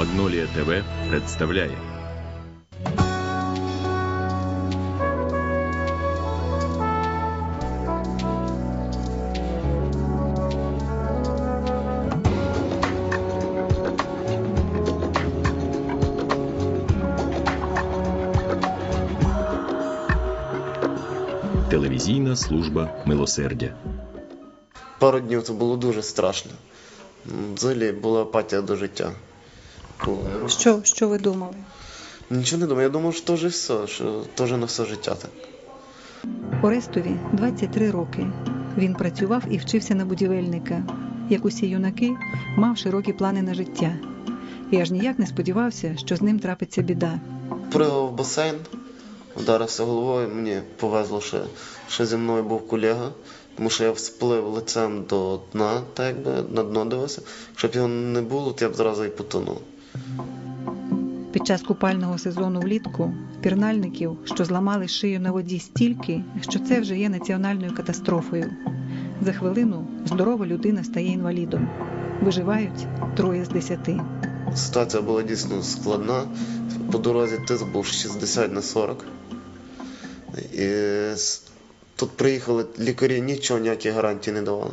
Магнолія ТВ представляє телевізійна служба милосердя. Пару днів це було дуже страшно. Взагалі була апатія до життя. Коли Що, що ви думали? Нічого не думав. Я думав, що вже все, що вже на все життя так. Орестові 23 роки. Він працював і вчився на будівельника. Як усі юнаки, мав широкі плани на життя. І аж ніяк не сподівався, що з ним трапиться біда. Пригав в басейн, вдарився головою, мені повезло, що, що зі мною був колега, тому що я всплив лицем до дна, так якби на дно дивився. Щоб його не було, то я б зразу і потонув. Під час купального сезону влітку пірнальників, що зламали шию на воді стільки, що це вже є національною катастрофою. За хвилину здорова людина стає інвалідом. Виживають троє з десяти. Ситуація була дійсно складна. По дорозі тиск був 60 на 40. І тут приїхали лікарі, нічого, ніякі гарантії не давали.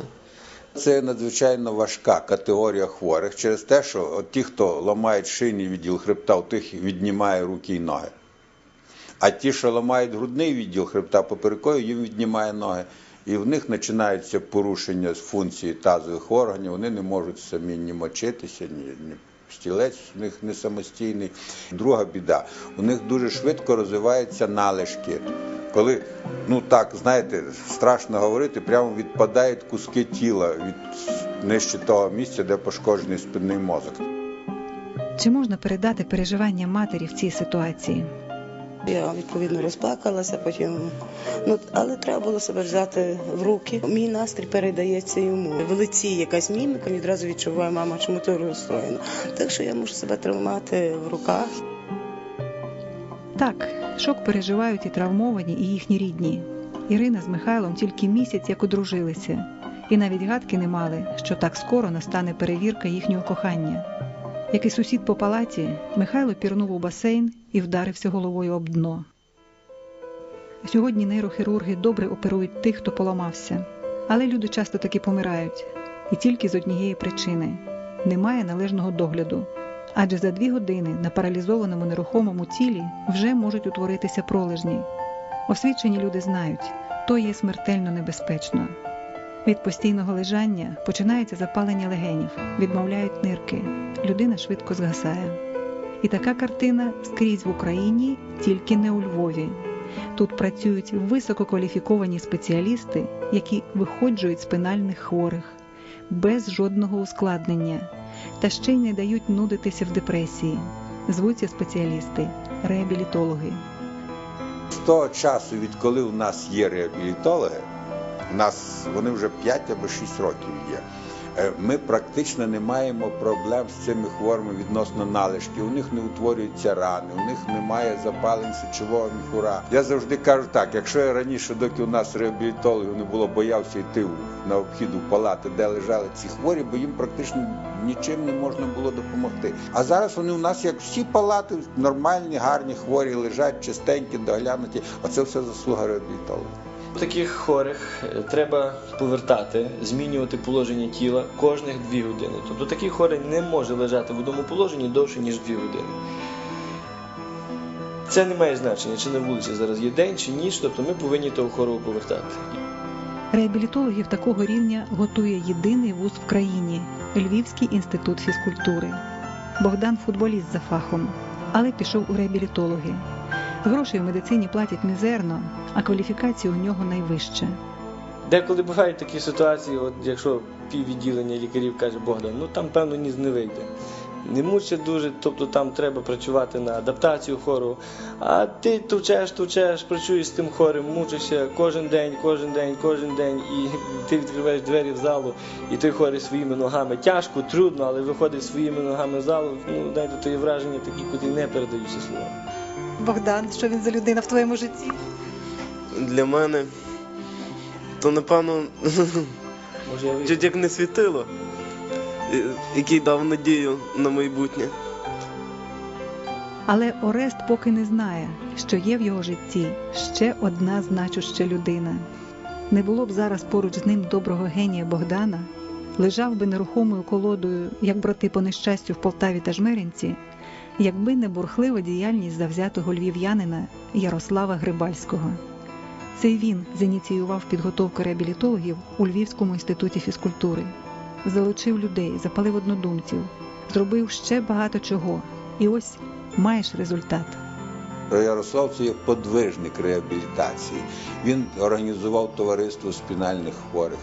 Це надзвичайно важка категорія хворих через те, що ті, хто ламають шийний відділ хребта, у тих віднімає руки і ноги. А ті, що ламають грудний відділ хребта поперекою, їм віднімає ноги. І в них починаються порушення функції тазових органів, вони не можуть самі ні мочитися, ні, ні стілець у них не самостійний. Друга біда, у них дуже швидко розвиваються налишки. Коли, ну так, знаєте, страшно говорити, прямо відпадають куски тіла від нижче того місця, де пошкоджений спинний мозок. Чи можна передати переживання матері в цій ситуації? Я відповідно розплакалася, потім ну але треба було себе взяти в руки. Мій настрій передається йому. В лиці якась міміка, відразу відчуваю, мама, чому ти розстроєна. Так що я можу себе тримати в руках. Так, шок переживають і травмовані, і їхні рідні. Ірина з Михайлом тільки місяць як одружилися, і навіть гадки не мали, що так скоро настане перевірка їхнього кохання. Як і сусід по палаті, Михайло пірнув у басейн і вдарився головою об дно. Сьогодні нейрохірурги добре оперують тих, хто поламався, але люди часто таки помирають, і тільки з однієї причини немає належного догляду. Адже за дві години на паралізованому нерухомому тілі вже можуть утворитися пролежні. Освічені люди знають, то є смертельно небезпечно. Від постійного лежання починається запалення легенів, відмовляють нирки, людина швидко згасає. І така картина скрізь в Україні, тільки не у Львові. Тут працюють висококваліфіковані спеціалісти, які виходжують спинальних хворих без жодного ускладнення, та ще й не дають нудитися в депресії. Звуться спеціалісти, реабілітологи. З того часу, відколи у нас є реабілітологи, у нас вони вже 5 або 6 років є. Е, Ми практично не маємо проблем з цими хворими відносно налишків. У них не утворюються рани, у них немає запалень сечового міхура. Я завжди кажу так: якщо я раніше, доки у нас реабілітологів не було, боявся йти на обхід у палати, де лежали ці хворі, бо їм практично нічим не можна було допомогти. А зараз вони у нас, як всі палати, нормальні, гарні хворі лежать, чистенькі, доглянуті. Оце все заслуга реабілітолога. Таких хворих е, треба повертати, змінювати положення тіла кожних дві години. Тобто такий хворий не може лежати в одному положенні довше, ніж дві години. Це не має значення, чи на вулиці зараз є день чи ніч, тобто ми повинні того хворого повертати. Реабілітологів такого рівня готує єдиний вуз в країні Львівський інститут фізкультури. Богдан футболіст за фахом, але пішов у реабілітологи. Грошей в медицині платять мізерно, а кваліфікація у нього найвища. Деколи бувають такі ситуації, от якщо піввідділення лікарів каже Богдан, ну там певно ні не вийде. Не мучать дуже, тобто там треба працювати на адаптацію хору. А ти товчеш, товчеш, працюєш з тим хорем, мучишся кожен день, кожен день, кожен день, і ти відкриваєш двері в залу, і той хорий своїми ногами. Тяжко, трудно, але виходить своїми ногами в залу. Ну, знаєте, то є враження такі, котрі не передаються словами. Богдан, що він за людина в твоєму житті? Для мене то напевно чуть як не світило, е, який дав надію на майбутнє. Але Орест поки не знає, що є в його житті ще одна значуща людина. Не було б зараз поруч з ним доброго генія Богдана, лежав би нерухомою колодою, як брати по нещастю в Полтаві та Жмеринці, якби не бурхлива діяльність завзятого львів'янина Ярослава Грибальського. Це він зініціював підготовку реабілітологів у Львівському інституті фізкультури, залучив людей, запалив однодумців, зробив ще багато чого. І ось маєш результат. Ярослав це є подвижник реабілітації. Він організував товариство спінальних хворих.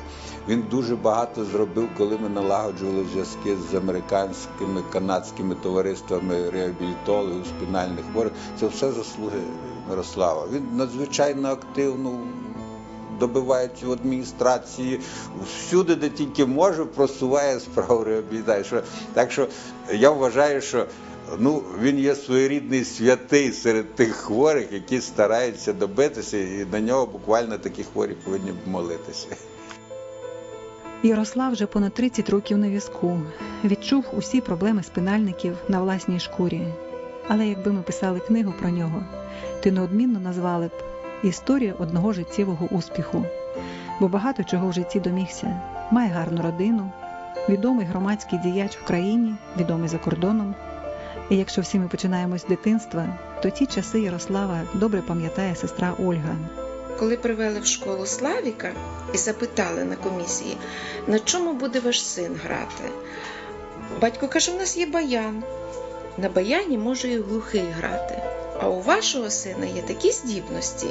Він дуже багато зробив, коли ми налагоджували зв'язки з американськими канадськими товариствами реабілітологів, спінальних хворих. Це все заслуги Ярослава. Він надзвичайно активно добивається в адміністрації, всюди, де тільки може, просуває справу реабілітації. Так що я вважаю, що ну, він є своєрідний святий серед тих хворих, які стараються добитися, і на нього буквально такі хворі повинні молитися. Ярослав вже понад 30 років на візку, відчув усі проблеми спинальників на власній шкурі. Але якби ми писали книгу про нього, то неодмінно назвали б Історія одного життєвого успіху, бо багато чого в житті домігся. Має гарну родину, відомий громадський діяч в країні, відомий за кордоном. І якщо всі ми починаємо з дитинства, то ті часи Ярослава добре пам'ятає сестра Ольга. Коли привели в школу Славіка і запитали на комісії, на чому буде ваш син грати, батько каже: у нас є баян. На баяні може і глухий грати. А у вашого сина є такі здібності,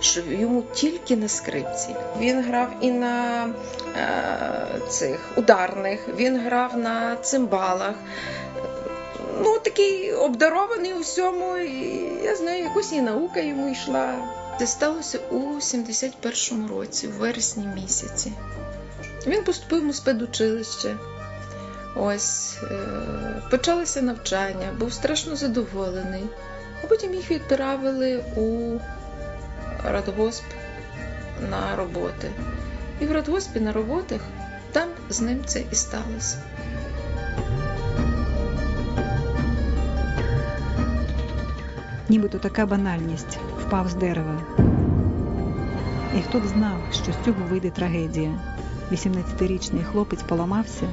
що йому тільки на скрипці. Він грав і на е, цих ударних, він грав на цимбалах. Ну, такий обдарований у всьому, і я знаю, якось і наука йому йшла. Це сталося у 71-му році, в вересні місяці. Він поступив у спедучилище. Ось е, почалося навчання, був страшно задоволений. А потім їх відправили у радгосп на роботи. І в радгоспі на роботах там з ним це і сталося. Нібито така банальність впав з дерева. І хто б знав, що з цього вийде трагедія. 18-річний хлопець поламався,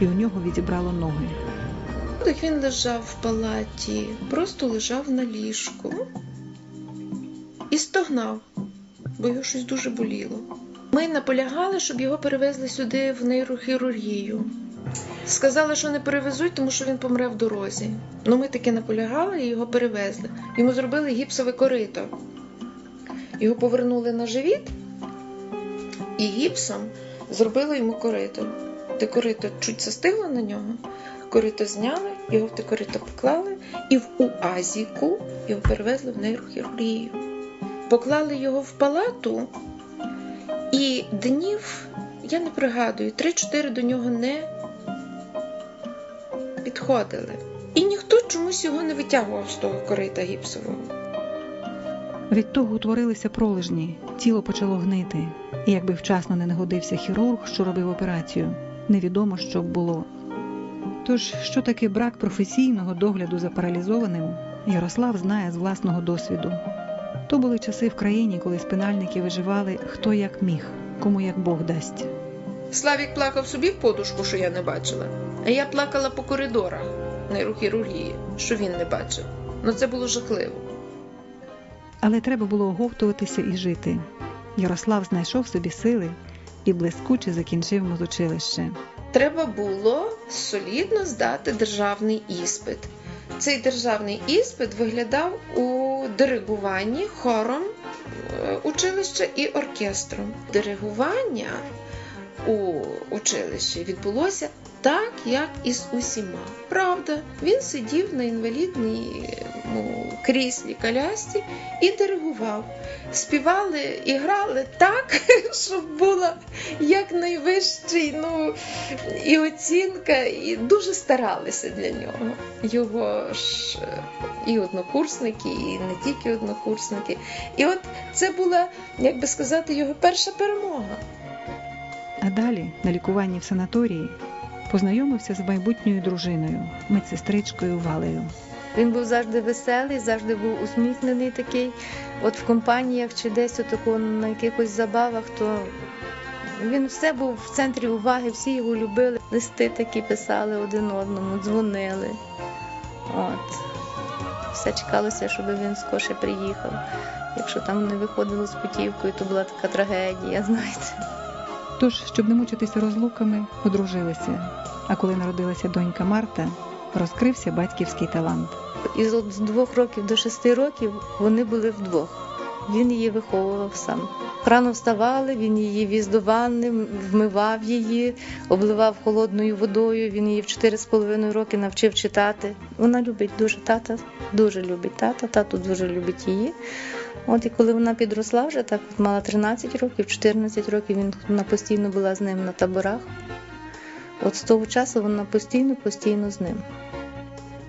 і у нього відібрало ноги. Так він лежав в палаті, просто лежав на ліжку і стогнав, бо його щось дуже боліло. Ми наполягали, щоб його перевезли сюди в нейрохірургію. Сказали, що не перевезуть, тому що він помре в дорозі. Ну ми таки наполягали і його перевезли. Йому зробили гіпсове корито. Його повернули на живіт і гіпсом зробили йому корито. Те корито чуть застигло на нього, корито зняли, його в те корито поклали і в УАЗіку його перевезли в нейрохірургію. Поклали його в палату, і днів, я не пригадую, 3-4 до нього не підходили. І ніхто чомусь його не витягував з того корита гіпсового. Від того утворилися пролежні, тіло почало гнити, і якби вчасно не нагодився хірург, що робив операцію, невідомо, що б було. Тож, що таке брак професійного догляду за паралізованим, Ярослав знає з власного досвіду. То були часи в країні, коли спинальники виживали хто як міг, кому як Бог дасть. Славік плакав собі в подушку, що я не бачила, я плакала по коридорах нейрохірургії, що він не бачив. Ну це було жахливо. Але треба було оговтуватися і жити. Ярослав знайшов собі сили і блискуче закінчив музучилище. Треба було солідно здати державний іспит. Цей державний іспит виглядав у диригуванні хором е, училища і оркестром. Диригування у училищі відбулося так, як і з усіма. Правда, він сидів на інвалідному кріслі колясці і диригував. Співали і грали так, щоб була якнайвищий, ну і оцінка, і дуже старалися для нього. Його ж е, і однокурсники, і не тільки однокурсники. І от це була, як би сказати, його перша перемога. А далі, на лікуванні в санаторії, познайомився з майбутньою дружиною, медсестричкою Валею. Він був завжди веселий, завжди був усміхнений такий. От в компаніях чи десь отако на якихось забавах, то він все був в центрі уваги, всі його любили. Листи такі писали один одному, дзвонили. От. Все чекалося, щоб він скорше приїхав. Якщо там не виходило з путівкою, то була така трагедія, знаєте. Тож, щоб не мучитися розлуками, одружилися. А коли народилася донька Марта, розкрився батьківський талант. І з з двох років до шести років вони були вдвох. Він її виховував сам. Рано вставали, він її віз до ванни, вмивав її, обливав холодною водою. Він її в чотири з половиною роки навчив читати. Вона любить дуже тата, дуже любить тата, тато дуже любить її. От і коли вона підросла вже, так мала 13 років, 14 років, він вона постійно була з ним на таборах. От з того часу вона постійно, постійно з ним.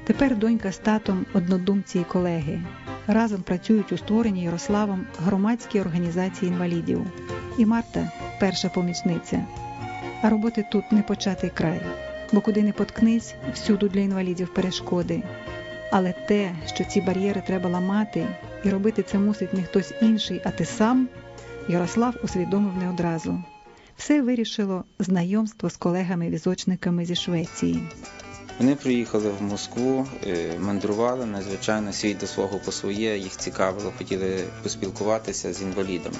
Тепер донька з татом однодумці і колеги. Разом працюють у створенні Ярославом громадській організації інвалідів. І Марта перша помічниця. А роботи тут не початий край, бо куди не поткнись, всюду для інвалідів перешкоди. Але те, що ці бар'єри треба ламати, і робити це мусить не хтось інший, а ти сам, Ярослав усвідомив не одразу. Все вирішило знайомство з колегами-візочниками зі Швеції. Вони приїхали в Москву, е, мандрували надзвичайно свій до свого по своє, їх цікавило, хотіли поспілкуватися з інвалідами.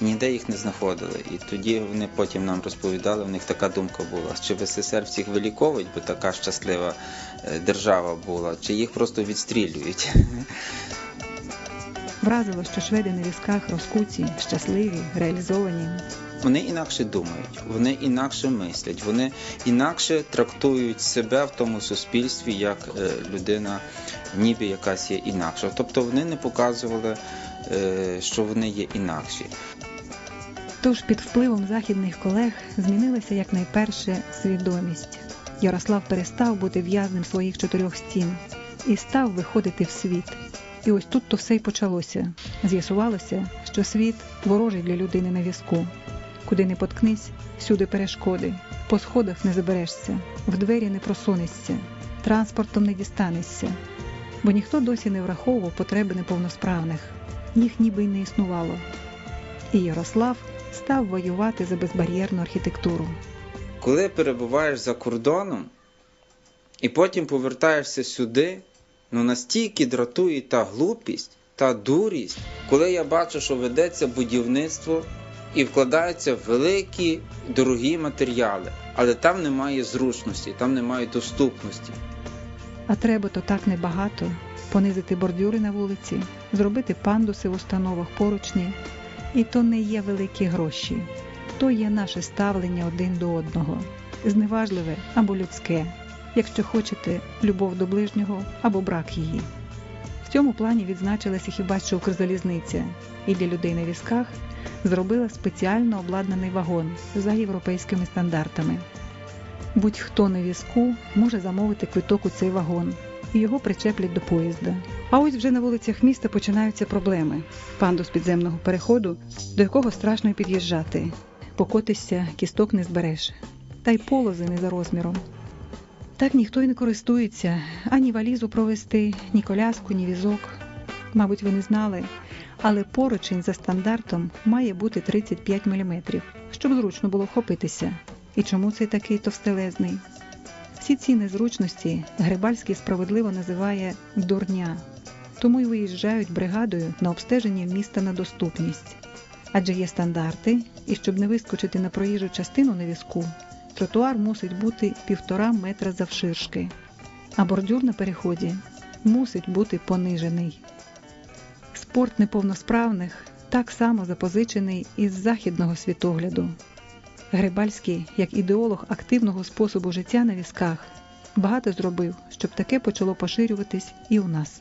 Ніде їх не знаходили. І тоді вони потім нам розповідали, у них така думка була, чи в СССР всіх виліковують, бо така щаслива е, держава була, чи їх просто відстрілюють. Вразило, що шведи на візках розкуті, щасливі, реалізовані. Вони інакше думають, вони інакше мислять, вони інакше трактують себе в тому суспільстві як е, людина, ніби якась є інакша. Тобто вони не показували, е, що вони є інакші. Тож під впливом західних колег змінилася якнайперше свідомість. Ярослав перестав бути в'язнем своїх чотирьох стін і став виходити в світ. І ось тут то все й почалося. З'ясувалося, що світ ворожий для людини на візку. Куди не поткнись, всюди перешкоди. По сходах не заберешся, в двері не просунешся, транспортом не дістанешся. Бо ніхто досі не враховував потреби неповносправних, їх ніби й не існувало. І Ярослав став воювати за безбар'єрну архітектуру. Коли перебуваєш за кордоном і потім повертаєшся сюди, ну настільки дратує та глупість, та дурість, коли я бачу, що ведеться будівництво і вкладаються великі дорогі матеріали, але там немає зручності, там немає доступності. А треба то так небагато понизити бордюри на вулиці, зробити пандуси в установах поручні. І то не є великі гроші, то є наше ставлення один до одного, зневажливе або людське, якщо хочете, любов до ближнього або брак її. В цьому плані відзначилася хіба що Укрзалізниця і для людей на візках зробила спеціально обладнаний вагон за європейськими стандартами. Будь-хто на візку може замовити квиток у цей вагон, і його причеплять до поїзда. А ось вже на вулицях міста починаються проблеми. Пандус підземного переходу, до якого страшно під'їжджати. Покотишся, кісток не збереш, та й полози не за розміром. Так ніхто й не користується ані валізу провести, ні коляску, ні візок. Мабуть, ви не знали, але поручень за стандартом має бути 35 мм, щоб зручно було вхопитися. І чому цей такий товстелезний? Всі ці незручності Грибальський справедливо називає дурня, тому й виїжджають бригадою на обстеження міста на доступність. Адже є стандарти, і щоб не вискочити на проїжджу частину на візку, тротуар мусить бути півтора метра завширшки, а бордюр на переході мусить бути понижений. Спорт неповносправних так само запозичений із західного світогляду. Грибальський, як ідеолог активного способу життя на візках, багато зробив, щоб таке почало поширюватись і у нас.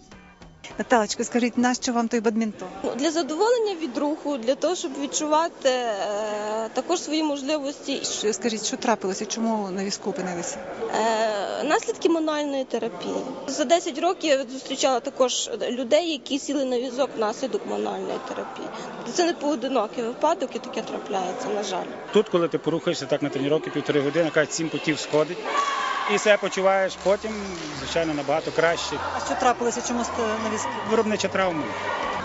Наталочко, скажіть, нащо вам той бадмінтон? Ну, для задоволення від руху, для того, щоб відчувати е, також свої можливості. Що- Скажіть, що трапилося? Чому на візку опинилися? Е, наслідки мануальної терапії. За 10 років я зустрічала також людей, які сіли на візок внаслідок мануальної терапії. Це не поодинокий випадок і таке трапляється, на жаль. Тут, коли ти порухаєшся так на тренування півтори години, кажуть, сім потів сходить, і себе почуваєш потім, звичайно, набагато краще. А що трапилося? Чому ст- на візку? Виробнича травма.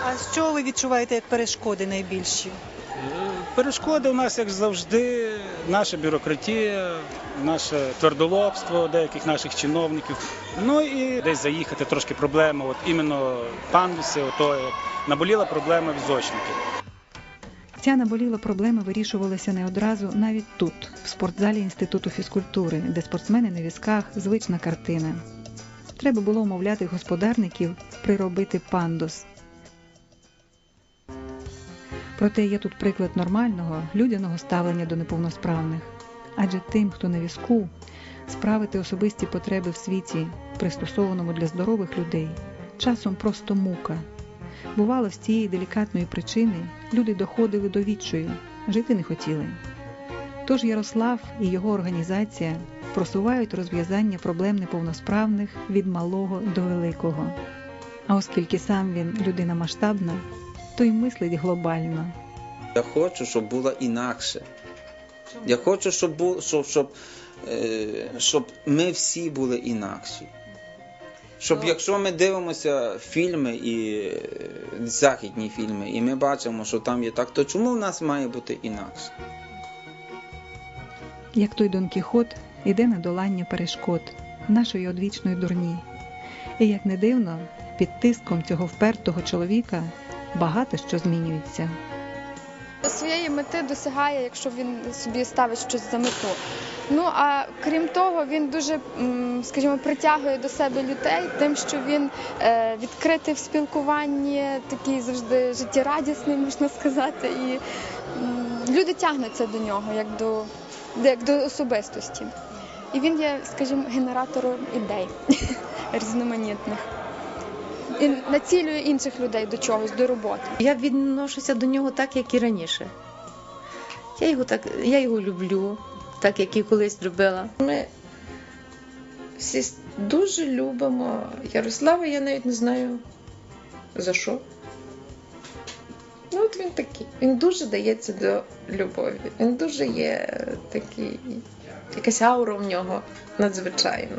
А що ви відчуваєте як перешкоди найбільші? Перешкоди у нас, як завжди, наша бюрократія, наше твердолобство деяких наших чиновників. Ну і десь заїхати трошки проблема. От іменно пандуси, ото наболіла проблема візочників. Ця наболіла проблема вирішувалася не одразу навіть тут, в спортзалі Інституту фізкультури, де спортсмени на візках звична картина. Треба було умовляти господарників приробити пандус. Проте є тут приклад нормального, людяного ставлення до неповносправних. Адже тим, хто на візку, справити особисті потреби в світі, пристосованому для здорових людей, часом просто мука. Бувало, з цієї делікатної причини люди доходили до відчаю, жити не хотіли. Тож Ярослав і його організація просувають розв'язання проблем неповносправних від малого до великого. А оскільки сам він людина масштабна, то й мислить глобально. Я хочу, щоб було інакше. Я хочу, щоб, щоб, щоб, е, щоб ми всі були інакші. Щоб якщо ми дивимося фільми і е, західні фільми, і ми бачимо, що там є так, то чому в нас має бути інакше? Як той Дон Кіхот іде на долання перешкод нашої одвічної дурні. І як не дивно, під тиском цього впертого чоловіка багато що змінюється. Своєї мети досягає, якщо він собі ставить щось за мету. Ну а крім того, він дуже, скажімо, притягує до себе людей тим, що він е, відкритий в спілкуванні, такий завжди життєрадісний, можна сказати, і люди тягнуться до нього як до, як до особистості. І він є, скажімо, генератором ідей різноманітних. І націлює інших людей до чогось, до роботи. Я відношуся до нього так, як і раніше. Я його так, я його люблю, так як і колись любила. Ми всі дуже любимо Ярослава, я навіть не знаю за що. Ну, от він такий. Він дуже дається до любові. Він дуже є такий, якась аура в нього надзвичайна.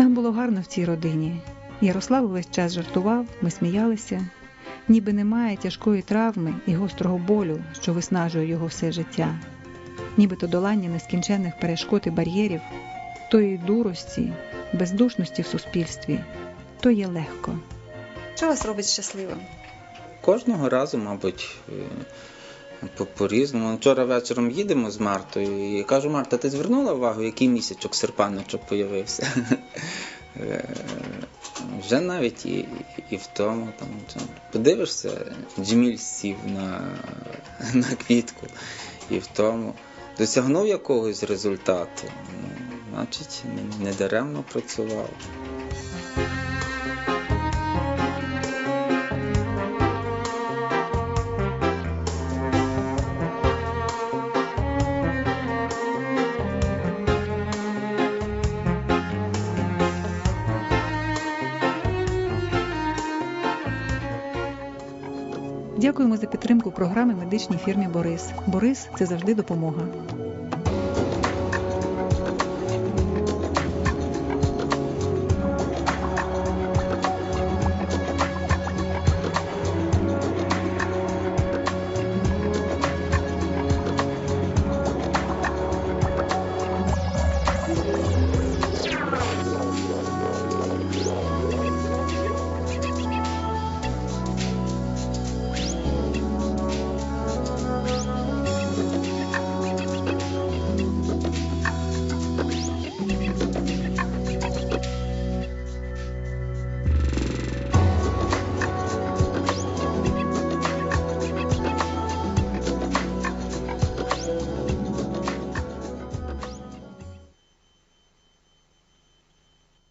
Нам було гарно в цій родині. Ярослав увесь час жартував, ми сміялися, ніби немає тяжкої травми і гострого болю, що виснажує його все життя, нібито долання нескінченних перешкод і бар'єрів, тої дурості, бездушності в суспільстві, то є легко. Що вас робить щасливим? Кожного разу, мабуть, е, по-різному. Вчора вечором їдемо з Мартою і кажу, Марта, ти звернула увагу, який місячок серпаночок появився? Е, Вже навіть і, і в тому. Там, подивишся, Джміль сів на, на квітку, і в тому. Досягнув якогось результату, ну, значить, не даремно працював. Дякуємо за підтримку програми медичній фірмі Борис. Борис це завжди допомога.